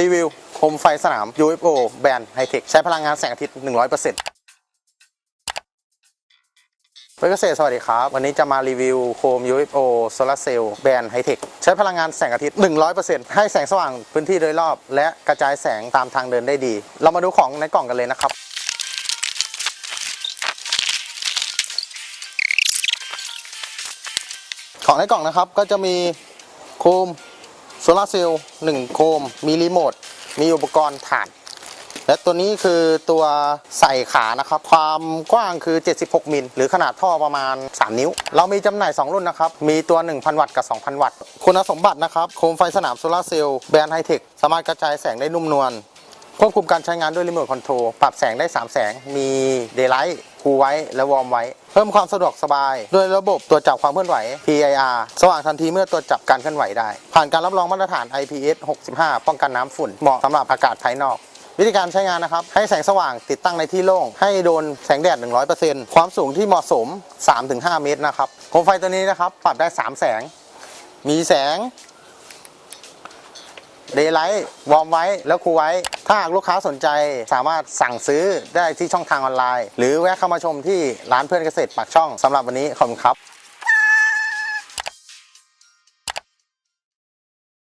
รีวิวโคมไฟสนาม UFO แบรนด์ไฮเทคใช้พลังงานแสงอาทิตย์ 100%เพื่อนเกษตรสวัสดีครับ วันนี้จะมารีวิวโคม UFO Solar Cell แบรนด์ไฮเทคใช้พลังงานแสงอาทิตย์ 100%ให้แสงสว่างพื้นที่โดยรอบ และกระจายแสงตามทางเดินได้ดี เรามาดูของในกล่องกันเลยนะครับ ของในกล่องนะครับก็จะมีโคม โซลาร์เซลล์1โคม มีรีโมท มีอุปกรณ์ถ่าน และตัวนี้คือตัวใส่ขานะครับ ความกว้างคือ 76 มิล หรือขนาดท่อประมาณ 3 นิ้ว เรามีจำหน่าย 2 รุ่นนะครับ มีตัว 1,000 วัตต์กับ 2,000 วัตต์ คุณสมบัตินะครับ โคมไฟสนามโซลาร์เซลล์แบรนด์ไฮเทค สามารถกระจายแสงได้นุ่มนวล ควบคุมการใช้งานด้วยรีโมทคอนโทรลปรับแสงได้ 3 แสง มีเดย์ไลท์คูไว้และวอร์มไว้ เพิ่มความสะดวกสบาย ด้วยระบบตรวจจับความเคลื่อนไหว PIR สว่างทันทีเมื่อตรวจจับการเคลื่อนไหวได้ ผ่านการรับรองมาตรฐาน IPS 65 ป้องกันน้ำฝุ่นเหมาะสำหรับอากาศภายนอก วิธีการใช้งานนะครับ ให้แสงสว่างติดตั้งในที่โล่ง ให้โดนแสงแดด 100%ความสูงที่เหมาะสม 3-5 เมตรนะครับโคมไฟตัวนี้นะครับปรับได้ 3 แสง มีแสง เดย์ไลท์วอร์มไว้แล้วคูไว้ ถ้าหากลูกค้าสนใจสามารถสั่งซื้อได้ที่ช่องทางออนไลน์ หรือแวะเข้ามาชมที่ร้านเพื่อนเกษตรปากช่องสำหรับวันนี้ขอบคุณครับ